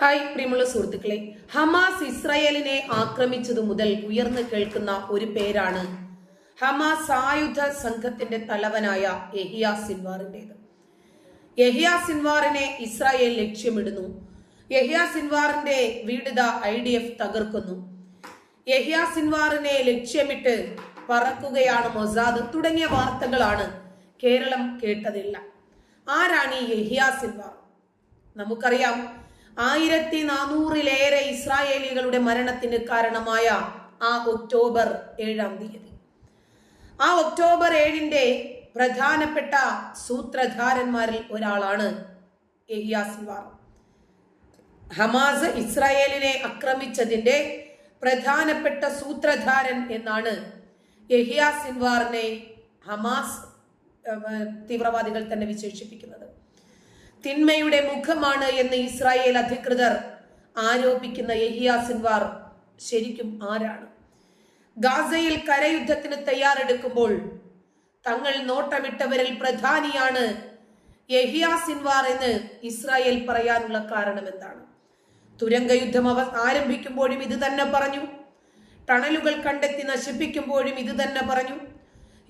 Hi പ്രിയമുള്ള സുഹൃത്തുക്കളെ. Hamas ഇസ്രായേലിനെ ആക്രമിച്ചതു മുതൽ ഉയർന്നു കേൾക്കുന്ന ഒരു പേരാണ് ഹമാസ് ആയുധ സംഘത്തിന്റെ തലവനായ യഹിയ സിൻവാറിന്റേത്. യഹിയ സിൻവാറിനെ ഇസ്രായേൽ ലക്ഷ്യമിടുന്നു. യഹിയ സിൻവാറിന്റെ വീടിത ഐ ഡി എഫ് തകർക്കുന്നു. യഹിയ സിൻവാറിനെ ലക്ഷ്യമിട്ട് പറക്കുകയാണ് മൊസാദ്. തുടങ്ങിയ വാർത്തകളാണ് കേരളം കേട്ടതില്ല. ആരാണ് ഈ യഹിയ സിൻവാർ? നമുക്കറിയാം ആയിരത്തി നാനൂറിലേറെ ഇസ്രായേലികളുടെ മരണത്തിന് കാരണമായ ആ ഒക്ടോബർ ഏഴാം തീയതി. ആ ഒക്ടോബർ ഏഴിന്റെ പ്രധാനപ്പെട്ട സൂത്രധാരന്മാരിൽ ഒരാളാണ് യഹിയ സിൻവാർ ഹമാസ് ഇസ്രായേലിനെ ആക്രമിച്ചതിന്റെ പ്രധാനപ്പെട്ട സൂത്രധാരൻ എന്നാണ് യഹിയ സിൻവാറിനെ ഹമാസ് തീവ്രവാദികൾ തന്നെ വിശേഷിപ്പിക്കുന്നത്. തിന്മയുടെ മുഖമാണ് എന്ന് ഇസ്രായേൽ അധികൃതർ ആരോപിക്കുന്ന യഹിയ സിൻവാർ ശരിക്കും ആരാണ്? ഗാസയിൽ കരയുദ്ധത്തിന് തയ്യാറെടുക്കുമ്പോൾ തങ്ങൾ നോട്ടമിട്ടവരിൽ പ്രധാനിയാണ് യഹിയ സിൻവാർ എന്ന് ഇസ്രായേൽ പറയാനുള്ള കാരണം എന്താണ്? തുരങ്ക യുദ്ധം അവ ആരംഭിക്കുമ്പോഴും ഇത് തന്നെ പറഞ്ഞു. ടണലുകൾ കണ്ടെത്തി നശിപ്പിക്കുമ്പോഴും ഇത് തന്നെ പറഞ്ഞു.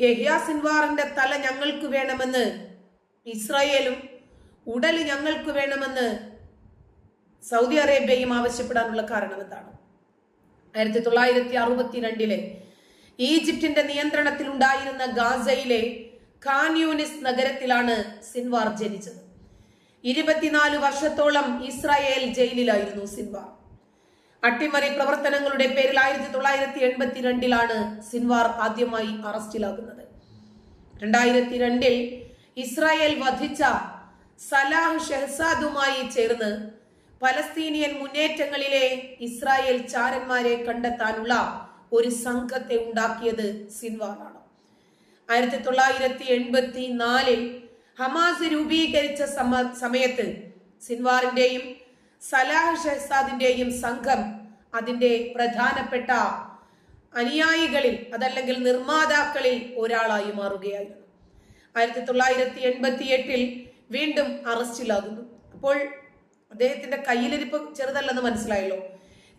യഹിയ സിൻവാറിന്റെ തല ഞങ്ങൾക്ക് വേണമെന്ന് ഇസ്രായേലും ഉടൽ ഞങ്ങൾക്ക് വേണമെന്ന് സൗദി അറേബ്യയും ആവശ്യപ്പെടാനുള്ള കാരണം എന്താണ്? ആയിരത്തി തൊള്ളായിരത്തി അറുപത്തിരണ്ടിലെ ഈജിപ്തിന്റെ നിയന്ത്രണത്തിൽ ഉണ്ടായിരുന്ന ഗാസയിലെ ഖാൻയൂനിസ് നഗരത്തിലാണ് സിൻവാർ ജനിച്ചത്. ഇരുപത്തിനാല് വർഷത്തോളം ഇസ്രായേൽ ജയിലിലായിരുന്നു സിൻവാർ. അട്ടിമറി പ്രവർത്തനങ്ങളുടെ പേരിൽ ആയിരത്തി തൊള്ളായിരത്തി എൺപത്തിരണ്ടിലാണ് സിൻവാർ ആദ്യമായി അറസ്റ്റിലാകുന്നത്. രണ്ടായിരത്തി രണ്ടിൽ ഇസ്രായേൽ വധിച്ച സലാഹ് ഷെഹ്സാദുമായി ചേർന്ന് പലസ്തീനിയൻ മുന്നേറ്റങ്ങളിലെ ഇസ്രായേൽ ചാരന്മാരെ കണ്ടെത്താനുള്ള ഒരു സംഘത്തെ ഉണ്ടാക്കിയത് സിൻവാറാണ്. ആയിരത്തി തൊള്ളായിരത്തി എൺപത്തി നാലിൽ ഹമാസ് രൂപീകരിച്ച സമ- സമയത്ത് സിൻവാറിന്റെയും സലാഹ് ഷെഹ്സാദിന്റെയും സംഘം അതിന്റെ പ്രധാനപ്പെട്ട അനുയായികളിൽ അതല്ലെങ്കിൽ നിർമ്മാതാക്കളിൽ ഒരാളായി മാറുകയായിരുന്നു. ആയിരത്തി തൊള്ളായിരത്തി എൺപത്തി എട്ടിൽ വീണ്ടും അറസ്റ്റിലാകുന്നു. അപ്പോൾ അദ്ദേഹത്തിന്റെ കയ്യിലിരിപ്പ് ചെറുതല്ലെന്ന് മനസ്സിലായല്ലോ.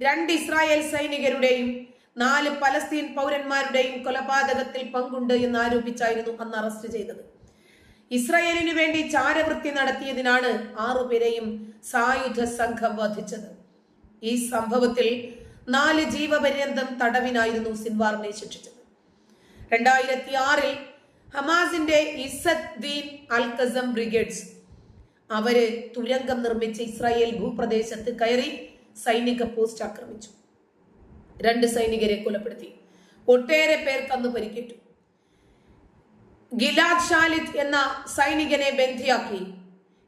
രണ്ട് ഇസ്രായേൽ സൈനികരുടെയും നാല് പലസ്തീൻ പൗരന്മാരുടെയും കൊലപാതകത്തിൽ പങ്കുണ്ട് എന്ന് ആരോപിച്ചായിരുന്നു അന്ന് അറസ്റ്റ് ചെയ്തത്. ഇസ്രായേലിനു വേണ്ടി ചാരവൃത്തി നടത്തിയതിനാണ് ആറുപേരെയും സായുധ സംഘം വധിച്ചത്. ഈ സംഭവത്തിൽ നാല് ജീവപര്യന്തം തടവിനായിരുന്നു സിൻവാറിനെ ശിക്ഷിച്ചത്. രണ്ടായിരത്തി ആറിൽ ഹമാസിന്റെ ഇസദ്ദീൻ ദീൻ അൽ കസം ബ്രിഗേഡ്സ്. അവർ തുരങ്കം നിർമ്മിച്ച് ഇസ്രായേൽ ഭൂപ്രദേശത്ത് കയറി സൈനിക പോസ്റ്റ് ആക്രമിച്ചു. രണ്ട് സൈനികരെ കൊലപ്പെടുത്തി. ഒട്ടേറെ പേർ അന്ന് പരിക്കേറ്റു. ഗിലാദ് ഷാലിദ് എന്ന സൈനികനെ ബന്ധിയാക്കി.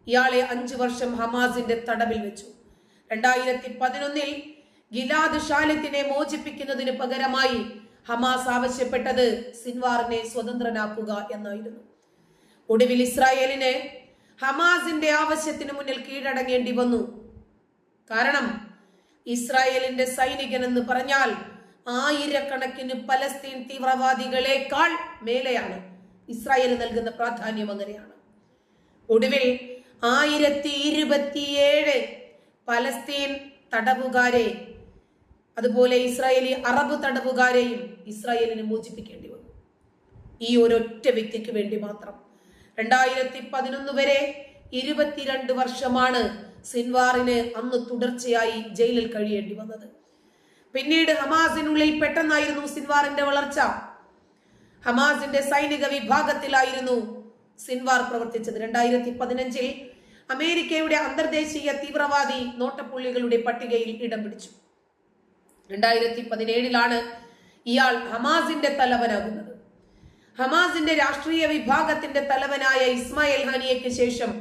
ഇയാളെ അഞ്ചു വർഷം ഹമാസിന്റെ തടവിൽ വെച്ചു. രണ്ടായിരത്തി പതിനൊന്നിൽ ഗിലാദ് ഷാലിദിനെ മോചിപ്പിക്കുന്നതിന് പകരമായി ഹമാസ് ആവശ്യപ്പെട്ടത് സിൻവാറിനെ സ്വതന്ത്രനാക്കുക എന്നായിരുന്നു. ഒടുവിൽ ഇസ്രായേലിന് ഹമാസിന്റെ ആവശ്യത്തിന് മുന്നിൽ കീഴടങ്ങേണ്ടി വന്നു. കാരണം ഇസ്രായേലിന്റെ സൈനികൻ എന്ന് പറഞ്ഞാൽ ആയിരക്കണക്കിന് പലസ്തീൻ തീവ്രവാദികളെക്കാൾ മേലെയാണ്. ഇസ്രായേൽ നൽകുന്ന പ്രാധാന്യം അങ്ങനെയാണ്. ഒടുവിൽ ആയിരത്തി ഇരുപത്തിയേഴ് പലസ്തീൻ തടവുകാരെ അതുപോലെ ഇസ്രായേലി അറബ് തടവുകാരെയും ഇസ്രായേലിനെ മോചിപ്പിക്കേണ്ടി വന്നു. ഈ ഒരൊറ്റ വ്യക്തിക്ക് വേണ്ടി മാത്രം. രണ്ടായിരത്തി പതിനൊന്ന് വരെ ഇരുപത്തിരണ്ട് വർഷമാണ് സിൻവാറിന് അന്ന് തുടർച്ചയായി ജയിലിൽ കഴിയേണ്ടി വന്നത്. പിന്നീട് ഹമാസിനുള്ളിൽ പെട്ടെന്നായിരുന്നു സിൻവാറിന്റെ വളർച്ച. ഹമാസിന്റെ സൈനിക വിഭാഗത്തിലായിരുന്നു സിൻവാർ പ്രവർത്തിച്ചത്. രണ്ടായിരത്തി പതിനഞ്ചിൽ അമേരിക്കയുടെ അന്തർദേശീയ തീവ്രവാദി നോട്ടപ്പുള്ളികളുടെ പട്ടികയിൽ ഇടം പിടിച്ചു. രണ്ടായിരത്തി പതിനേഴിലാണ് ഇയാൾ ഹമാസിന്റെ തലവനാകുന്നത്. ഹമാസിന്റെ രാഷ്ട്രീയ വിഭാഗത്തിന്റെ തലവനായ ഇസ്മായിൽ ഹനിയയ്ക്ക് ശേഷം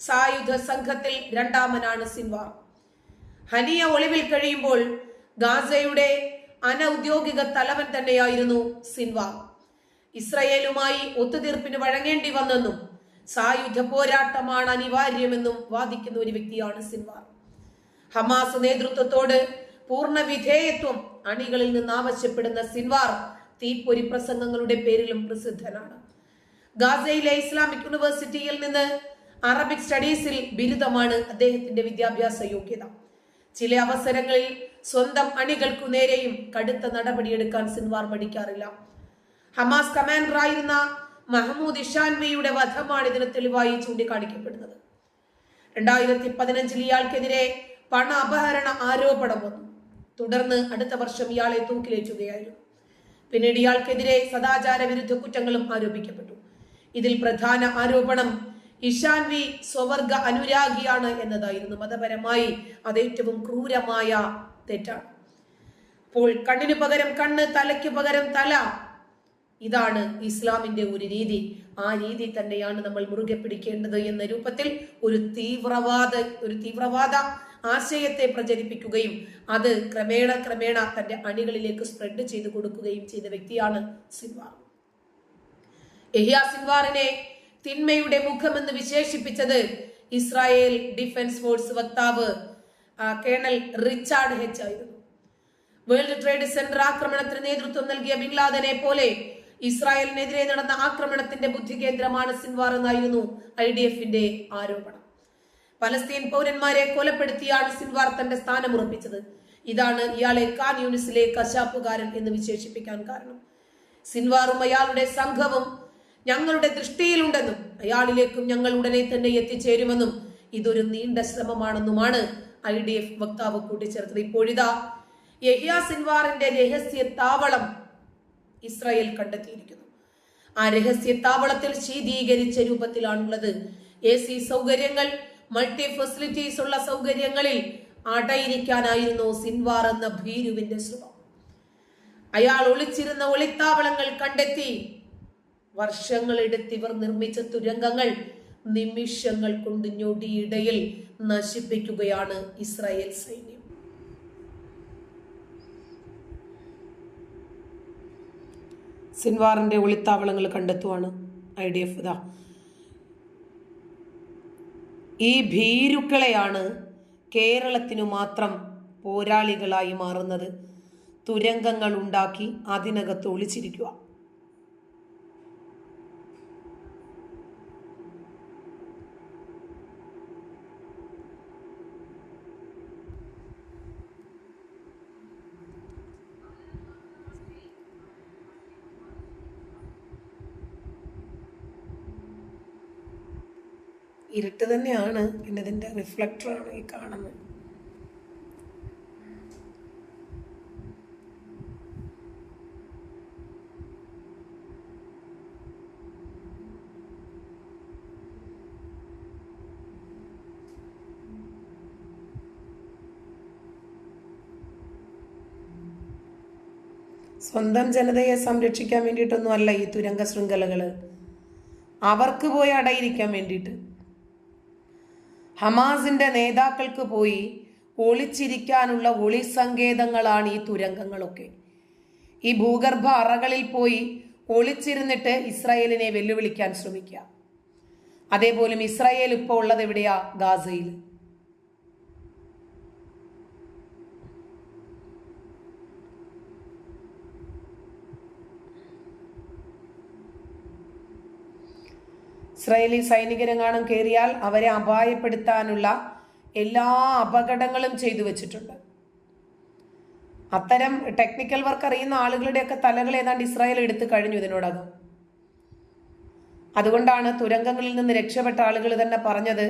സായുധ സംഘത്തിൽ രണ്ടാമനാണ് സിൻവാർ ഹനിയ ഒളിവിൽ കഴിയുമ്പോൾ ഗാസയുടെ അനൌദ്യോഗിക തലവൻ തന്നെയായിരുന്നു സിൻവാർ ഇസ്രയേലുമായി ഒത്തുതീർപ്പിന് വഴങ്ങേണ്ടി വന്നെന്നും സായുധ പോരാട്ടമാണ് അനിവാര്യമെന്നും വാദിക്കുന്ന ഒരു വ്യക്തിയാണ് സിൻവാർ ഹമാസ് നേതൃത്വത്തോട് പൂർണ വിധേയത്വം അണികളിൽ നിന്ന് ആവശ്യപ്പെടുന്ന സിൻവാർ തീപ്പൊരി പ്രസംഗങ്ങളുടെ പേരിലും പ്രസിദ്ധനാണ്. ഗാസയിലെ ഇസ്ലാമിക് യൂണിവേഴ്സിറ്റിയിൽ നിന്ന് അറബിക് സ്റ്റഡീസിൽ ബിരുദമാണ് അദ്ദേഹത്തിന്റെ വിദ്യാഭ്യാസ യോഗ്യത. ചില അവസരങ്ങളിൽ സ്വന്തം അണികൾക്കു നേരെയും കടുത്ത നടപടിയെടുക്കാൻ സിൻവാർ മടിക്കാറില്ല. ഹമാസ് കമാൻഡറായിരുന്ന മഹമ്മൂദ് ഇഷാൻവിയുടെ വധമാണ് ഇതിന് തെളിവായി ചൂണ്ടിക്കാണിക്കപ്പെടുന്നത്. രണ്ടായിരത്തി പതിനഞ്ചിൽ ഇയാൾക്കെതിരെ പണ അപഹരണ ആരോപണം വന്നു. തുടർന്ന് അടുത്ത വർഷം ഇയാളെ തൂക്കിലേറ്റുകയായിരുന്നു. പിന്നീട് ഇയാൾക്കെതിരെ സദാചാര വിരുദ്ധ കുറ്റങ്ങളും ആരോപിക്കപ്പെട്ടു. ഇതിൽ പ്രധാന ആരോപണം ഇഷാൻവി സ്വവർഗ അനുരാഗിയാണ് എന്നതായിരുന്നു. മതപരമായി അത് ഏറ്റവും ക്രൂരമായ തെറ്റാണ്. അപ്പോൾ കണ്ണിന് പകരം കണ്ണ് തലയ്ക്ക് പകരം തല. ഇതാണ് ഇസ്ലാമിന്റെ ഒരു രീതി. ആ രീതി തന്നെയാണ് നമ്മൾ മുറുകെ പിടിക്കേണ്ടത് എന്ന രൂപത്തിൽ ഒരു തീവ്രവാദ ഒരു തീവ്രവാദ ആശയത്തെ പ്രചരിപ്പിക്കുകയും അത് ക്രമേണ ക്രമേണ തന്റെ അണികളിലേക്ക് സ്പ്രെഡ് ചെയ്തു കൊടുക്കുകയും ചെയ്ത വ്യക്തിയാണ് സിൻവാർ എഹിയ സിൻവാറിനെ തിന്മയുടെ മുഖമെന്ന് വിശേഷിപ്പിച്ചത് ഇസ്രായേൽ ഡിഫൻസ് ഫോഴ്സ് വക്താവ് കേണൽ റിച്ചാർഡ് ഹെച്ച് ആയിരുന്നു. വേൾഡ് ട്രേഡ് സെന്റർ ആക്രമണത്തിന് നേതൃത്വം നൽകിയ ബിൻലാദനെ പോലെ ഇസ്രായേലിനെതിരെ നടന്ന ആക്രമണത്തിന്റെ ബുദ്ധി കേന്ദ്രമാണ് സിൻവാർ എന്നായിരുന്നു ഐ ഡി എഫിന്റെ ആരോപണം. പലസ്തീൻ പൗരന്മാരെ കൊലപ്പെടുത്തിയാണ് സിൻവാർ തന്റെ സ്ഥാനം ഉറപ്പിച്ചത് ഇതാണ് ഇയാളെ കാൻ യൂണിസിലെ കശാപ്പുകാരൻ എന്ന് വിശേഷിപ്പിക്കാൻ കാരണം. സിൻവാറും അയാളുടെ സംഘവും ഞങ്ങളുടെ ദൃഷ്ടിയിലുണ്ടെന്നും അയാളിലേക്കും ഞങ്ങൾ ഉടനെ തന്നെ എത്തിച്ചേരുമെന്നും ഇതൊരു നീണ്ട ശ്രമമാണെന്നുമാണ് ഐ ഡി എഫ് വക്താവ് കൂട്ടിച്ചേർത്തത്. ഇപ്പോഴിതാ യഹിയ സിൻവാറിന്റെ രഹസ്യ താവളം ഇസ്രായേൽ കണ്ടെത്തിയിരിക്കുന്നു. ആ രഹസ്യ താവളത്തിൽ ശീതീകരിച്ച രൂപത്തിലാണുള്ളത്. എ സി സൗകര്യങ്ങൾ മൾട്ടി ഫെസിലിറ്റീസ് ഉള്ള സൗകര്യങ്ങളിൽ അടയിരിക്കാനായിരുന്നു സിൻവാർ എന്ന ഭീരുവിന്റെ ശ്രമം അയാൾ ഒളിച്ചിരുന്ന ഒളിത്താവളങ്ങൾ കണ്ടെത്തി. വർഷങ്ങളെടുത്ത് ഇവർ നിർമ്മിച്ച തുരങ്കങ്ങൾ നിമിഷങ്ങൾ കൊണ്ട് ഞൊടിയിടയിൽ നശിപ്പിക്കുകയാണ് ഇസ്രായേൽ സൈന്യം. സിൻവാറിന്റെ ഒളിത്താവളങ്ങൾ കണ്ടെത്തുവാണ് ഐ ഡി എഫ് ഇതാ. ഈ ഭീരുക്കളെയാണ് കേരളത്തിനു മാത്രം പോരാളികളായി മാറുന്നത്. തുരങ്കങ്ങൾ ഉണ്ടാക്കി അതിനകത്ത് ഒളിച്ചിരിക്കുക. ഇരുട്ട് തന്നെയാണ് പിന്നെ ഇതിന്റെ റിഫ്ലക്ടറാണ് ഈ കാണുന്നത്. സ്വന്തം ജനതയെ സംരക്ഷിക്കാൻ വേണ്ടിയിട്ടൊന്നും അല്ല ഈ തുരങ്ക ശൃംഖലകൾ അവർക്ക് പോയി അടയിരിക്കാൻ വേണ്ടിയിട്ട്. ഹമാസിന്റെ നേതാക്കൾക്ക് പോയി ഒളിച്ചിരിക്കാനുള്ള ഒളി സങ്കേതങ്ങളാണ് ഈ തുരങ്കങ്ങളൊക്കെ. ഈ ഭൂഗർഭ അറകളിൽ പോയി ഒളിച്ചിരുന്നിട്ട് ഇസ്രായേലിനെ വെല്ലുവിളിക്കാൻ ശ്രമിക്കുക. അതേപോലെ ഇസ്രായേൽ ഇപ്പോൾ ഉള്ളത് എവിടെയാ? ഗാസയിൽ. ഇസ്രായേലി സൈനികരെങ്ങാനും കയറിയാൽ അവരെ അപായപ്പെടുത്താനുള്ള എല്ലാ അപകടങ്ങളും ചെയ്തു വെച്ചിട്ടുണ്ട്. അത്തരം ടെക്നിക്കൽ വർക്ക് അറിയുന്ന ആളുകളുടെയൊക്കെ തലകൾ ഏതാണ്ട് ഇസ്രായേൽ എടുത്തു കഴിഞ്ഞു ഇതിനോടകം. അതുകൊണ്ടാണ് തുരങ്കങ്ങളിൽ നിന്ന് രക്ഷപ്പെട്ട ആളുകൾ തന്നെ പറഞ്ഞത്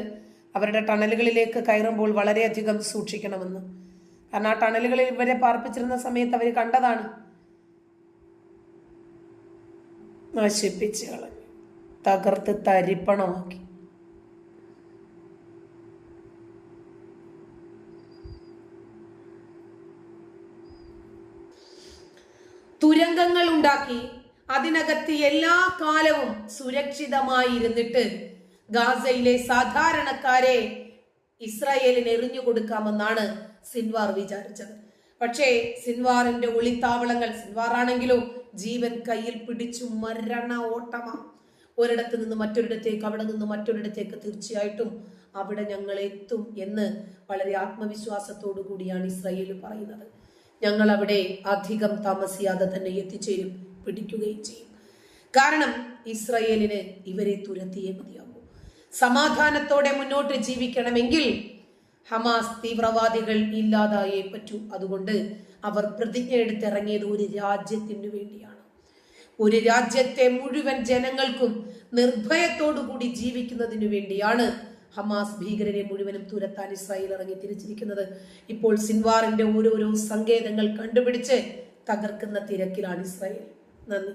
അവരുടെ ടണലുകളിലേക്ക് കയറുമ്പോൾ വളരെയധികം സൂക്ഷിക്കണമെന്ന്. കാരണം ആ ടണലുകളിൽ ഇവരെ പാർപ്പിച്ചിരുന്ന സമയത്ത് അവർ കണ്ടതാണ് നശിപ്പിച്ച് കളഞ്ഞു. തകർത്ത് തരിപ്പണമാക്കി. തുരങ്കങ്ങൾ ഉണ്ടാക്കി അതിനകത്ത് എല്ലാ കാലവും സുരക്ഷിതമായി ഇരുന്നിട്ട് ഗാസയിലെ സാധാരണക്കാരെ ഇസ്രായേലിന് എറിഞ്ഞു കൊടുക്കാമെന്നാണ് സിൻവാർ വിചാരിച്ചത്. പക്ഷേ സിൻവാറിന്റെ ഒളിത്താവളങ്ങൾ സിൻവാറാണെങ്കിലും ജീവൻ കയ്യിൽ പിടിച്ചു മരണ ഓട്ടമാ. ഒരിടത്ത് നിന്ന് മറ്റൊരിടത്തേക്ക് അവിടെ നിന്ന് മറ്റൊരിടത്തേക്ക് തീർച്ചയായിട്ടും അവിടെ ഞങ്ങൾ എത്തും എന്ന് വളരെ ആത്മവിശ്വാസത്തോടു കൂടിയാണ് ഇസ്രയേൽ പറയുന്നത്. ഞങ്ങൾ അവിടെ അധികം താമസിയാതെ തന്നെ എത്തിച്ചേരും പിടിക്കുകയും ചെയ്യും. കാരണം ഇസ്രയേലിന് ഇവരെ തുരത്തിയേ മതിയാകൂ. സമാധാനത്തോടെ മുന്നോട്ട് ജീവിക്കണമെങ്കിൽ ഹമാസ് തീവ്രവാദികൾ ഇല്ലാതായേ പറ്റൂ. അതുകൊണ്ട് അവർ പ്രതിജ്ഞ എടുത്തിറങ്ങിയത് ഒരു രാജ്യത്തിനു വേണ്ടിയാണ്. ഒരു രാജ്യത്തെ മുഴുവൻ ജനങ്ങൾക്കും നിർഭയത്തോടുകൂടി ജീവിക്കുന്നതിനു വേണ്ടിയാണ് ഹമാസ് ഭീകരരെ മുഴുവനും തുരത്താൻ ഇസ്രായേൽ ഇറങ്ങി തിരിച്ചിരിക്കുന്നത്. ഇപ്പോൾ സിൻവാറിന്റെ ഓരോരോ സങ്കേതങ്ങൾ കണ്ടുപിടിച്ച് തകർക്കുന്ന തിരക്കിലാണ് ഇസ്രായേൽ. നന്ദി.